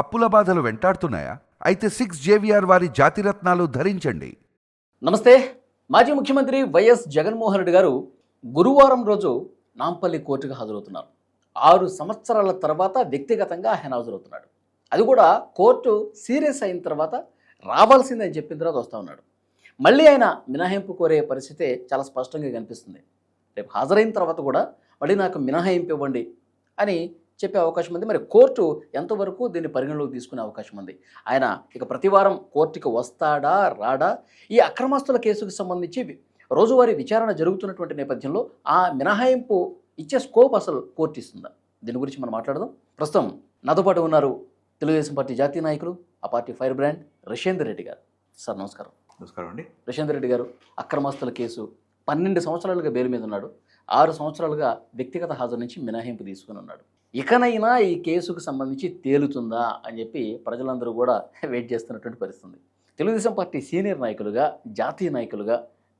అప్పుల బాధలు వెంటాడుతున్నాయా? అయితే సిక్స్ జేవిఆర్ వారి జాతిరత్నాలు ధరించండి. నమస్తే మాజీ ముఖ్యమంత్రి వైఎస్ జగన్మోహన్ రెడ్డి గారు గురువారం రోజు నాంపల్లి కోర్టుకు హాజరవుతున్నారు. ఆరు సంవత్సరాల తర్వాత వ్యక్తిగతంగా ఆయన హాజరవుతున్నాడు. అది కూడా కోర్టు సీరియస్ అయిన తర్వాత రావాల్సిందని చెప్పిన తర్వాత వస్తూ ఉన్నాడు. మళ్ళీ ఆయన మినహాయింపు కోరే పరిస్థితి చాలా స్పష్టంగా కనిపిస్తుంది. రేపు హాజరైన తర్వాత కూడా మళ్ళీ నాకు మినహాయింపు ఇవ్వండి అని చెప్పే అవకాశం ఉంది. మరి కోర్టు ఎంతవరకు దీన్ని పరిగణలోకి తీసుకునే అవకాశం ఉంది? ఆయన ఇక ప్రతివారం కోర్టుకు వస్తాడా రాడా? ఈ అక్రమాస్తుల కేసుకు సంబంధించి రోజువారీ విచారణ జరుగుతున్నటువంటి నేపథ్యంలో ఆ మినహాయింపు ఇచ్చే స్కోప్ అసలు కోర్టు ఇస్తుందా దీని గురించి మనం మాట్లాడదాం. ప్రస్తుతం నాతో పాటు ఉన్నారు తెలుగుదేశం పార్టీ జాతీయ నాయకులు ఆ party fire brand Rashender Reddy garu. Sir నమస్కారం. నమస్కారం అండి. రషేందర్ రెడ్డి గారు అక్రమాస్తుల కేసు పన్నెండు సంవత్సరాలుగా బెయిల్ మీద ఉన్నాడు. ఆరు సంవత్సరాలుగా వ్యక్తిగత హాజరు నుంచి మినహాయింపు తీసుకుని ఉన్నాడు. ఇకనైనా ఈ కేసుకు సంబంధించి తేలుతుందా అని చెప్పి ప్రజలందరూ కూడా వెయిట్ చేస్తున్నటువంటి పరిస్థితి తెలుగుదేశం పార్టీ సీనియర్ నాయకులుగా జాతీయ నాయకులుగా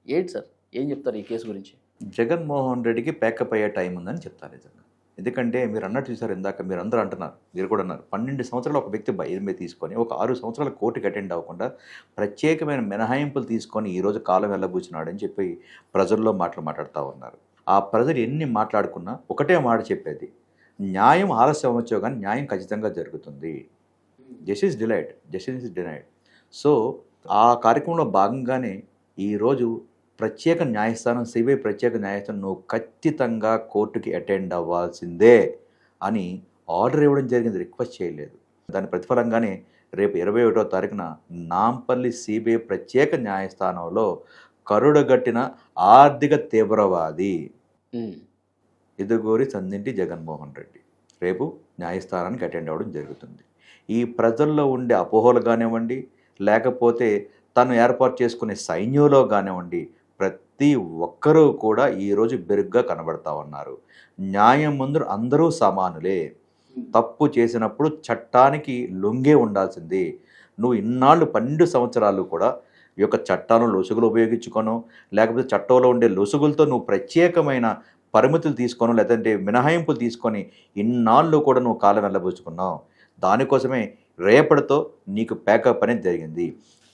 ఏంటి సార్? ఏం చెప్తారు ఈ కేసు గురించి? జగన్మోహన్ రెడ్డికి ప్యాకప్ అయ్యే టైం ఉందని చెప్తారు నిజంగా. ఎందుకంటే మీరు అన్నట్టు చూసారు ఇందాక మీరు అందరూ అంటున్నారు మీరు కూడా అన్నారు పన్నెండు సంవత్సరాలు ఒక వ్యక్తి బయలు మీద తీసుకొని ఒక ఆరు సంవత్సరాల కోర్టుకి అటెండ్ అవ్వకుండా ప్రత్యేకమైన మినహాయింపులు తీసుకొని ఈరోజు కాలం వెళ్ళబూచినాడని చెప్పి ప్రజల్లో మాటలు మాట్లాడుతూ ఉన్నారు. ఆ ప్రజలు ఎన్ని మాట్లాడుకున్నా ఒకటే మాట చెప్పేది న్యాయం ఆలస్యం అవ్వచ్చో కానీ న్యాయం ఖచ్చితంగా జరుగుతుంది. Justice delayed justice is denied so ఆ కార్యక్రమంలో భాగంగానే ఈరోజు ప్రత్యేక న్యాయస్థానం సిబిఐ ప్రత్యేక న్యాయస్థానం నువ్వు ఖచ్చితంగా కోర్టుకి అటెండ్ అవ్వాల్సిందే అని ఆర్డర్ ఇవ్వడం జరిగింది రిక్వెస్ట్ చేయలేదు. దాని ప్రతిఫలంగానే రేపు ఇరవై ఒకటో తారీఖున నాంపల్లి సిబిఐ ప్రత్యేక న్యాయస్థానంలో కరుడగట్టిన ఆర్థిక తీవ్రవాది ఎదుగోరి సందింటి జగన్మోహన్ రెడ్డి. రేపు న్యాయస్థానానికి అటెండ్ అవ్వడం జరుగుతుంది. ఈ ప్రజల్లో ఉండే అపోహలు కానివ్వండి లేకపోతే తను ఏర్పాటు చేసుకునే సైన్యంలో కానివ్వండి ప్రతి ఒక్కరూ కూడా ఈరోజు బెరుగ్గా కనబడతా ఉన్నారు. న్యాయం ముందు అందరూ సమానులే. తప్పు చేసినప్పుడు చట్టానికి లొంగే ఉండాల్సింది. నువ్వు ఇన్నాళ్ళు పన్నెండు సంవత్సరాలు కూడా ఈ యొక్క చట్టాలను లొసుగులు ఉపయోగించుకోను లేకపోతే చట్టంలో ఉండే లొసుగులతో నువ్వు ప్రత్యేకమైన పరిమితులు తీసుకోను లేదంటే మినహాయింపులు తీసుకొని ఇన్నాళ్ళు కూడా నువ్వు కాలం వెళ్ళబోచుకున్నావు దానికోసమే రేపటితో నీకు ప్యాకప్ అనేది జరిగింది.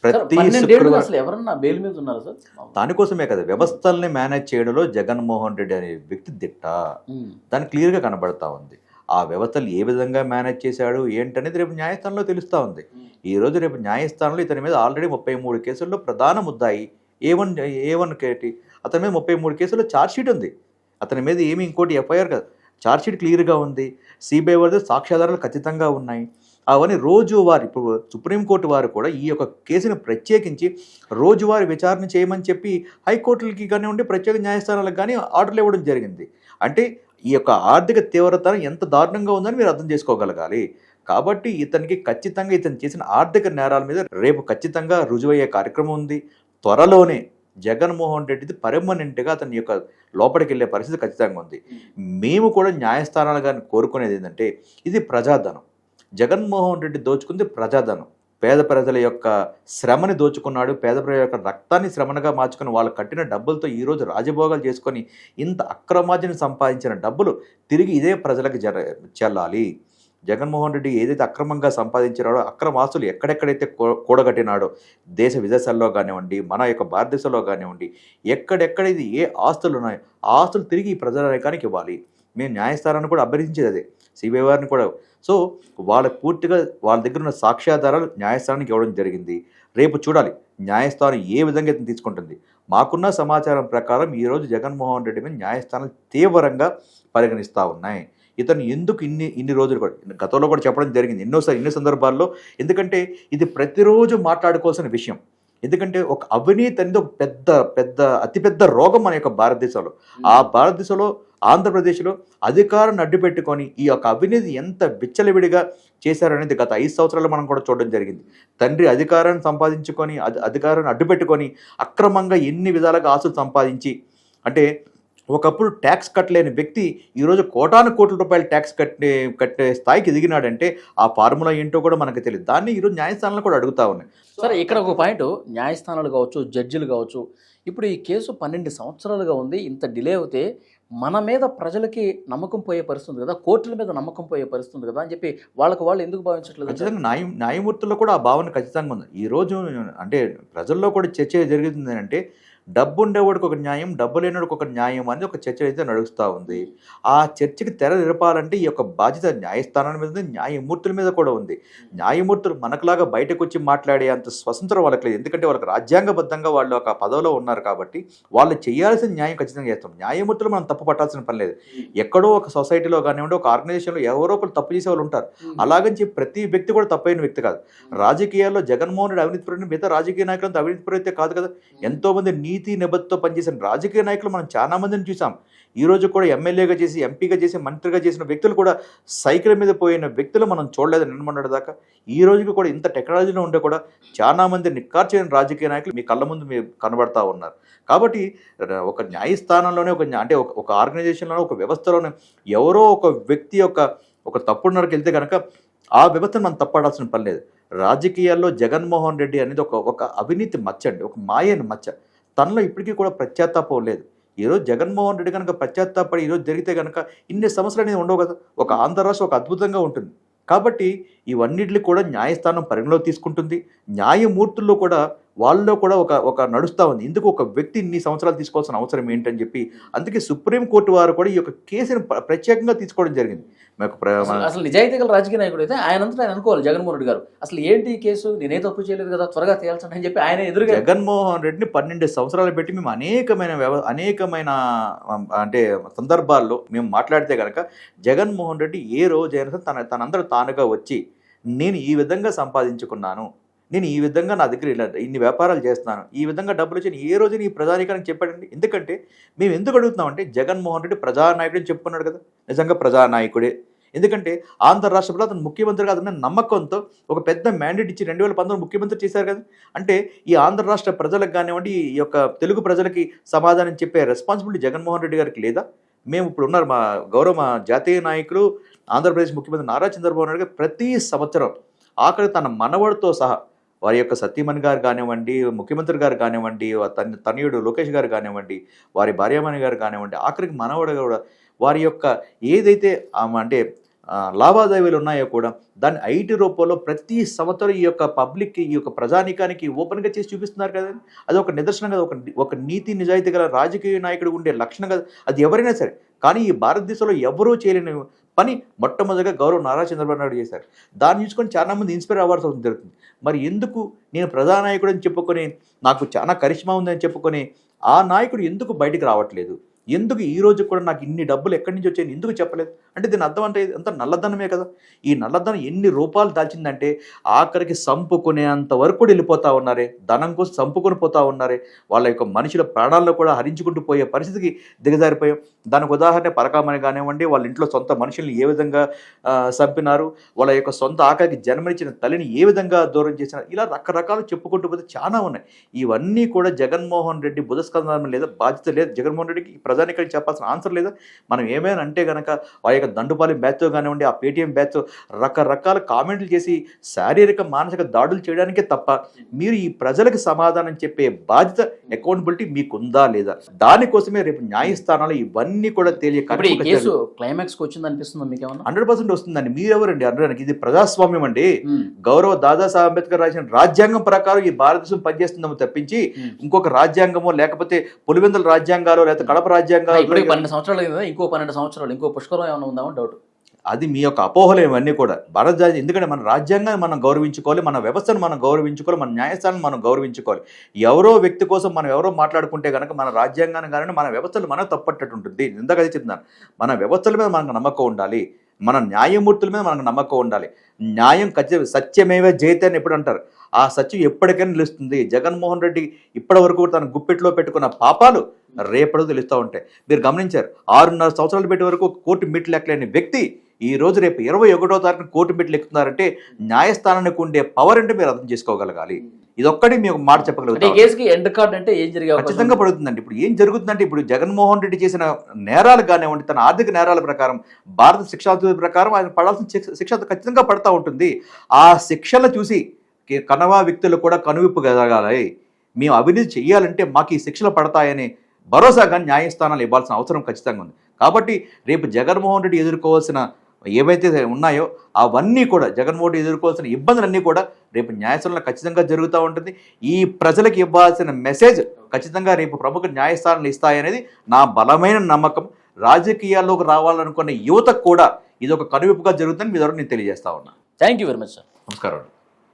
ప్రతి దానికోసమే కదా వ్యవస్థల్ని మేనేజ్ చేయడంలో జగన్మోహన్ రెడ్డి అనే వ్యక్తి దిట్ట. ఉమ్. దాని క్లియర్గా కనబడతా ఉంది. ఆ వ్యవస్థలు ఏ విధంగా మేనేజ్ చేశాడు ఏంటనేది రేపు న్యాయస్థానంలో తెలుస్తూ ఉంది. ఈ రోజు రేపు న్యాయస్థానంలో ఇతని మీద ఆల్రెడీ ముప్పై మూడు కేసుల్లో ప్రధాన ముద్దాయి ఏ వన్ ఏ వన్ కేటి అతని మీద ముప్పై మూడు కేసుల్లో ఛార్జ్షీట్ ఉంది. అతని మీద ఏమి ఇంకోటి ఎఫ్ఐఆర్ కాదు. ఛార్జ్షీట్ క్లియర్గా ఉంది. సిబిఐ వారి సాక్ష్యాధారాలు ఖచ్చితంగా ఉన్నాయి. అవన్నీ రోజువారి ఇప్పుడు సుప్రీంకోర్టు వారు కూడా ఈ యొక్క కేసును ప్రత్యేకించి రోజువారీ విచారణ చేయమని చెప్పి హైకోర్టులకి కానివ్వండి ప్రత్యేక న్యాయస్థానాలకు కానీ ఆర్డర్లు ఇవ్వడం జరిగింది. అంటే ఈ యొక్క ఆర్థిక తీవ్రత ఎంత దారుణంగా ఉందని మీరు అర్థం చేసుకోగలగాలి. కాబట్టి ఇతనికి ఖచ్చితంగా ఇతను చేసిన ఆర్థిక నేరాల మీద రేపు ఖచ్చితంగా రుజువయ్యే కార్యక్రమం ఉంది. త్వరలోనే జగన్మోహన్ రెడ్డిది పర్మనెంట్గా అతని యొక్క లోపలికి వెళ్ళే పరిస్థితి ఖచ్చితంగా ఉంది. మేము కూడా న్యాయస్థానాలు కానీ కోరుకునేది ఏంటంటే ఇది ప్రజాధనం. జగన్మోహన్ రెడ్డి దోచుకుంది ప్రజాధనం. పేద ప్రజల యొక్క శ్రమని దోచుకున్నాడు. పేద ప్రజల యొక్క రక్తాన్ని శ్రమనగా మార్చుకుని వాళ్ళు కట్టిన డబ్బులతో ఈరోజు రాజభోగాలు చేసుకొని ఇంత అక్రమార్జన సంపాదించిన డబ్బులు తిరిగి ఇదే ప్రజలకు జర చెల్లాలి. జగన్మోహన్ రెడ్డి ఏదైతే అక్రమంగా సంపాదించినాడో అక్రమ ఆస్తులు ఎక్కడెక్కడైతే కూడగట్టినాడో దేశ విదేశాల్లో కానివ్వండి మన యొక్క భారతదేశంలో కానివ్వండి ఎక్కడెక్కడైతే ఏ ఆస్తులు ఉన్నాయో ఆ ఆస్తులు తిరిగి ఈ ప్రజానికానికి ఇవ్వాలి. మేము న్యాయస్థానాన్ని కూడా అభ్యర్థించేది అదే. సిబిఐ వారిని కూడా సో వాళ్ళ పూర్తిగా వాళ్ళ దగ్గర ఉన్న సాక్ష్యాధారాలు న్యాయస్థానానికి ఇవ్వడం జరిగింది. రేపు చూడాలి న్యాయస్థానం ఏ విధంగా ఇతను తీసుకుంటుంది. మాకున్న సమాచారం ప్రకారం ఈరోజు జగన్మోహన్ రెడ్డి మీద న్యాయస్థానం తీవ్రంగా పరిగణిస్తూ ఉన్నాయి. ఇతను ఎందుకు ఇన్ని ఇన్ని రోజులు కూడా గతంలో కూడా చెప్పడం జరిగింది. ఎన్నోసారి ఎన్నో సందర్భాల్లో. ఎందుకంటే ఇది ప్రతిరోజు మాట్లాడుకోవాల్సిన విషయం. ఎందుకంటే ఒక అవినీతి అనేది ఒక పెద్ద పెద్ద అతిపెద్ద రోగం మన యొక్క భారతదేశంలో. ఆ భారతదేశంలో ఆంధ్రప్రదేశ్లో అధికారాన్ని అడ్డుపెట్టుకొని ఈ యొక్క అవినీతి ఎంత విచ్చలవిడిగా చేశారనేది గత ఐదు సంవత్సరాలు మనం కూడా చూడడం జరిగింది. తండ్రి అధికారాన్ని సంపాదించుకొని అధి- అధికారాన్ని అడ్డుపెట్టుకొని అక్రమంగా ఎన్ని విధాలుగా ఆస్తులు సంపాదించి అంటే ఒకప్పుడు ట్యాక్స్ కట్టలేని వ్యక్తి ఈరోజు కోటాను కోట్ల రూపాయల ట్యాక్స్ కట్టే కట్టే స్థాయికి ఎదిగినాడంటే ఆ ఫార్ములా ఏంటో కూడా మనకు తెలియదు. దాన్ని ఈరోజు న్యాయస్థానాలు కూడా అడుగుతా ఉన్నాయి. సరే ఇక్కడ ఒక పాయింట్. న్యాయస్థానాలు కావచ్చు జడ్జిలు కావచ్చు. ఇప్పుడు ఈ కేసు పన్నెండు సంవత్సరాలుగా ఉంది. ఇంత డిలే అవుతే మన మీద ప్రజలకి నమ్మకం పోయే పరిస్థితి ఉంది కదా. కోర్టుల మీద నమ్మకం పోయే పరిస్థితి ఉంది కదా అని చెప్పి వాళ్ళకు వాళ్ళు ఎందుకు భావించట్లేదు? ఖచ్చితంగా న్యాయ న్యాయమూర్తుల్లో కూడా ఆ భావన ఖచ్చితంగా ఉంది. ఈ రోజు అంటే ప్రజల్లో కూడా చర్చ జరుగుతుంది అంటే డబ్బు ఉండేవాడికి ఒక న్యాయం డబ్బు లేనివాడికి ఒక న్యాయం అనేది ఒక చర్చ అయితే నడుస్తూ ఉంది. ఆ చర్చకి తెర నిరపాలంటే ఈ యొక్క బాధ్యత న్యాయస్థానాల మీద ఉంది న్యాయమూర్తుల మీద కూడా ఉంది. న్యాయమూర్తులు మనకులాగా బయటకు వచ్చి మాట్లాడే అంత స్వతంత్రం వాళ్ళకి లేదు. ఎందుకంటే వాళ్ళకి రాజ్యాంగబద్ధంగా వాళ్ళు ఒక పదవిలో ఉన్నారు కాబట్టి వాళ్ళు చేయాల్సిన న్యాయం ఖచ్చితంగా చేస్తాం. న్యాయమూర్తులు మనం తప్పు పట్టాల్సిన పని లేదు. ఎక్కడో ఒక సొసైటీలో కానివ్వండి ఒక ఆర్గనైజేషన్లో ఎవరో ఒకరు తప్పు చేసే వాళ్ళు ఉంటారు. అలాగని చెప్పి ప్రతి వ్యక్తి కూడా తప్పైన వ్యక్తి కాదు. రాజకీయాల్లో జగన్మోహన్ రెడ్డి అవినీతి పరుడు మిగతా రాజకీయ నాయకులంతా అవినీతి పరుడు కాదు కదా. ఎంతో మంది నీతి నిబద్ధతో పనిచేసిన రాజకీయ నాయకులు మనం చాలా మందిని చూసాం ఈ రోజు కూడా ఎమ్మెల్యేగా చేసి ఎంపీగా చేసి మంత్రిగా చేసిన వ్యక్తులు కూడా సైకిల్ మీద పోయిన వ్యక్తులు మనం చూడలేదు నిన్నమన్నటి దాకా. ఈ రోజుకి కూడా ఇంత టెక్నాలజీలో ఉండే కూడా చాలా మంది నిక్కార్చైన రాజకీయ నాయకులు మీ కళ్ళ ముందు మీరు కనబడతా ఉన్నారు. కాబట్టి ఒక న్యాయస్థానంలోనే ఒక అంటే ఒక- ఆర్గనైజేషన్లోనే ఒక వ్యవస్థలోనే ఎవరో ఒక వ్యక్తి యొక్క ఒక తప్పుడున్నరకు వెళ్తే కనుక ఆ వ్యవస్థను మనం తప్పడాల్సిన పని లేదు. రాజకీయాల్లో జగన్మోహన్ రెడ్డి అనేది ఒక ఒక అవినీతి మచ్చ అండి. ఒక మాయని మచ్చ. తనలో ఇప్పటికీ కూడా ప్రత్యాత్తాపం లేదు. ఈరోజు జగన్మోహన్ రెడ్డి కనుక పశ్చాత్తాపడి ఈరోజు జరిగితే కనుక ఇన్ని సమస్యలు అనేది ఉండవు కదా. ఒక ఆంధ్ర రాష్ట్రం ఒక అద్భుతంగా ఉంటుంది. కాబట్టి ఇవన్నిటిని కూడా న్యాయస్థానం పరిగణలోకి తీసుకుంటుంది. న్యాయమూర్తుల్లో కూడా వాళ్ళలో కూడా ఒక ఒక నడుస్తూ ఉంది. ఎందుకు ఒక వ్యక్తి ఇన్ని సంవత్సరాలు తీసుకోవాల్సిన అవసరం ఏంటని చెప్పి అందుకే సుప్రీంకోర్టు వారు కూడా ఈ యొక్క కేసుని ప్ర- ప్రత్యేకంగా తీసుకోవడం జరిగింది. మాకు అసలు నిజాయితీ గల రాజకీయ నాయకుడు అయితే ఆయన అంతా ఆయన అనుకోవాలి. జగన్మోహన్ రెడ్డి గారు. అసలు ఏంటి ఈ కేసు? నేనే తప్పు చేయలేదు కదా త్వరగా తేల్చండి అని చెప్పి ఆయన ఎదురుగా జగన్మోహన్ రెడ్డిని పన్నెండు సంవత్సరాలు పెట్టి మేము అనేకమైన వ్యవ అనేకమైన అంటే సందర్భాల్లో మేము మాట్లాడితే కనుక జగన్మోహన్ రెడ్డి ఏ రోజైనా తన తనందరూ తానుగా వచ్చి నేను ఈ విధంగా సంపాదించుకున్నాను. నేను ఈ విధంగా నా దగ్గర ఇలా ఇన్ని వ్యాపారాలు చేస్తున్నాను ఈ విధంగా డబ్బులు వచ్చి ఏ రోజు నీ ప్రజానీకానికి చెప్పాడండి? ఎందుకంటే మేము ఎందుకు అడుగుతున్నామంటే జగన్మోహన్ రెడ్డి ప్రజానాయకుడు అని చెప్పుకున్నాడు కదా నిజంగా ప్రజానాయకుడే. ఎందుకంటే ఆంధ్ర రాష్ట్రంలో అతను ముఖ్యమంత్రిగా అతను నమ్మకంతో ఒక పెద్ద మ్యాండేట్ ఇచ్చి రెండు వేల పంతొమ్మిది ముఖ్యమంత్రి చేశారు కదా. అంటే ఈ ఆంధ్ర రాష్ట్ర ప్రజలకు కానివ్వండి ఈ యొక్క తెలుగు ప్రజలకి సమాధానం చెప్పే రెస్పాన్సిబిలిటీ జగన్మోహన్ రెడ్డి గారికి లేదా? మేము ఇప్పుడు ఉన్నారు మా గౌరవ మా జాతీయ నాయకులు ఆంధ్రప్రదేశ్ ముఖ్యమంత్రి నారా చంద్రబాబు నాయుడు గారు ప్రతి సంవత్సరం ఆఖరి తన మనవడితో సహా వారి యొక్క సత్యమణి గారు కానివ్వండి ముఖ్యమంత్రి గారు కానివ్వండి తన తనయుడు లోకేష్ గారు కానివ్వండి వారి భార్యామణి గారు కానివ్వండి ఆఖరికి మనవడు కూడా వారి యొక్క ఏదైతే అంటే లావాదేవీలు ఉన్నాయో కూడా దాన్ని ఐటీ రూపంలో ప్రతి సంవత్సరం ఈ యొక్క పబ్లిక్కి ఈ యొక్క ప్రజానీకానికి ఓపెన్గా చేసి చూపిస్తున్నారు కదండి అది ఒక నిదర్శనం కదా ఒక ఒక నీతి నిజాయితీ గల రాజకీయ నాయకుడు ఉండే లక్షణం కదా. అది ఎవరైనా సరే కానీ ఈ భారతదేశంలో ఎవరూ చేయలేని పని మొట్టమొదటిగా గౌరవ నారా చంద్రబాబు నాయుడు చేశారు. దాన్ని చూసుకొని చాలా మంది ఇన్స్పైర్ అవ్వాల్సి అవుతుంది జరుగుతుంది. మరి ఎందుకు నేను ప్రజానాయకుడు అని చెప్పుకొని నాకు చాలా కరిష్మా ఉందని చెప్పుకొని ఆ నాయకుడు ఎందుకు బయటకు రావట్లేదు? ఎందుకు ఈ రోజు కూడా నాకు ఇన్ని డబ్బులు ఎక్కడి నుంచి వచ్చాయని ఎందుకు చెప్పలేదు? అంటే దీని అర్థం అంటే అంత నల్లధనమే కదా? ఈ నల్లధనం ఎన్ని రూపాయలు దాల్చిందంటే ఆఖరికి సంపుకునేంత వరకు కూడా వెళ్ళిపోతా ఉన్నారే. ధనం కోసం సంపుకొని పోతా ఉన్నారే. వాళ్ళ యొక్క మనుషుల ప్రాణాల్లో కూడా హరించుకుంటూ పోయే పరిస్థితికి దిగజారిపోయాం. దానికి ఉదాహరణ పరకామని కానివ్వండి వాళ్ళ ఇంట్లో సొంత మనుషుల్ని ఏ విధంగా చంపినారు వాళ్ళ యొక్క సొంత ఆఖరికి జన్మనిచ్చిన తల్లిని ఏ విధంగా దూరం చేసినారు ఇలా రకరకాలు చెప్పుకుంటూ పోతే చాలా ఉన్నాయి. ఇవన్నీ కూడా జగన్మోహన్ రెడ్డి బుధస్కందం లేదా బాధ్యత లేదు. జగన్మోహన్ రెడ్డికి ఈ ప్రజానికి చెప్పాల్సిన ఆన్సర్ లేదా? మనం ఏమైనా అంటే కనుక వాళ్ళ యొక్క దండుపాలి బ్యాచ్తో కానివ్వండి ఆ పేటీఎం బ్యాచ్ రకరకాల కామెంట్లు చేసి శారీరక మానసిక దాడులు చేయడానికే తప్ప మీరు ఈ ప్రజలకు సమాధానం చెప్పే బాధ్యత అకౌంటబిలిటీ మీకుందా లేదా? దానికోసమే రేపు న్యాయస్థానాలు ఇవన్నీ కూడా ఇప్పుడు ఈ కేసు తెలియ క్లైమాక్స్ వచ్చింది అనిపిస్తుందా మీకేమన్నా? హండ్రెడ్ పర్సెంట్ వస్తుందండి. మీరెవరండి? అనడానికి ఇది ప్రజాస్వామ్యం అండి. గౌరవ దాదాసాహెబ్ అంబేద్కర్ రాసిన రాజ్యాంగం ప్రకారం ఈ భారతదేశం పనిచేస్తుందేమో తప్పించి. ఇంకొక రాజ్యాంగమో లేకపోతే పులివెందుల రాజ్యాంగాలు లేకపోతే కడప రాజ్యాంగాలు పన్నెండు సంవత్సరాలు ఇంకో పన్నెండు సంవత్సరాలు ఇంకో పుష్కరం ఏమైనా ఉందామని డౌట్ అది మీ యొక్క అపోహలు ఇవన్నీ కూడా. భారత జాతి ఎందుకంటే మన రాజ్యాంగాన్ని మనం గౌరవించుకోవాలి మన వ్యవస్థను మనం గౌరవించుకోవాలి మన న్యాయస్థానం మనం గౌరవించుకోవాలి. ఎవరో వ్యక్తి కోసం మనం ఎవరో మాట్లాడుకుంటే కనుక మన రాజ్యాంగాన్ని కానీ మన వ్యవస్థలు మనం తప్పట్టట్టు ఉంటుంది. ఇందాక అది చెప్తున్నాను. మన వ్యవస్థల మీద మనకు నమ్మకం ఉండాలి. మన న్యాయమూర్తుల మీద మనకు నమ్మకం ఉండాలి. న్యాయం ఖచ్చితంగా సత్యమేవ జయతే అని ఎప్పుడు అంటారు? ఆ సత్యం ఎప్పటికైనా నిలుస్తుంది. జగన్మోహన్ రెడ్డి ఇప్పటి వరకు తన గుప్పెట్లో పెట్టుకున్న పాపాలు రేపటితో తెలుస్తూ ఉంటాయి. మీరు గమనించారు ఆరున్నర సంవత్సరాలు పెట్టి వరకు కోర్టు మెట్లు ఎక్కలేని వ్యక్తి ఈ రోజు రేపు ఇరవై ఒకటో తారీఖున కోర్టు మెట్లు ఎక్కుతున్నారంటే న్యాయస్థానానికి ఉండే పవర్ అంటే మీరు అర్థం చేసుకోగలగాలి. ఇదొక్కటి మీకు మాట చెప్పగలుగుతాం ఖచ్చితంగా పడుతుందండి. ఇప్పుడు ఏం జరుగుతుందంటే ఇప్పుడు జగన్మోహన్ రెడ్డి చేసిన నేరాలు కానివ్వండి తన ఆర్థిక నేరాల ప్రకారం భారత శిక్షా ప్రకారం ఆయన పడాల్సిన శిక్ష- ఖచ్చితంగా పడతా ఉంటుంది. ఆ శిక్షలు చూసి కనవా వ్యక్తులు కూడా కనువిప్పు కలగాలి మేము అవినీతి చేయాలంటే మాకు ఈ శిక్షలు పడతాయనే భరోసా కానీ న్యాయస్థానాలు ఇవ్వాల్సిన అవసరం ఖచ్చితంగా ఉంది. కాబట్టి రేపు జగన్మోహన్ రెడ్డి ఎదుర్కోవాల్సిన ఏవైతే ఉన్నాయో అవన్నీ కూడా జగన్మోహన్ రెడ్డి ఎదుర్కోవాల్సిన ఇబ్బందులన్నీ కూడా రేపు న్యాయస్థానంలో ఖచ్చితంగా జరుగుతూ ఉంటుంది. ఈ ప్రజలకు ఇవ్వాల్సిన మెసేజ్ ఖచ్చితంగా రేపు ప్రముఖ న్యాయస్థానాలు ఇస్తాయనేది నా బలమైన నమ్మకం. రాజకీయాల్లోకి రావాలనుకున్న యువతకు కూడా ఇది ఒక కనువిప్పుగా జరుగుతుందని మీ ద్వారా నేను తెలియజేస్తా ఉన్నా. Thank you very much sir నమస్కారం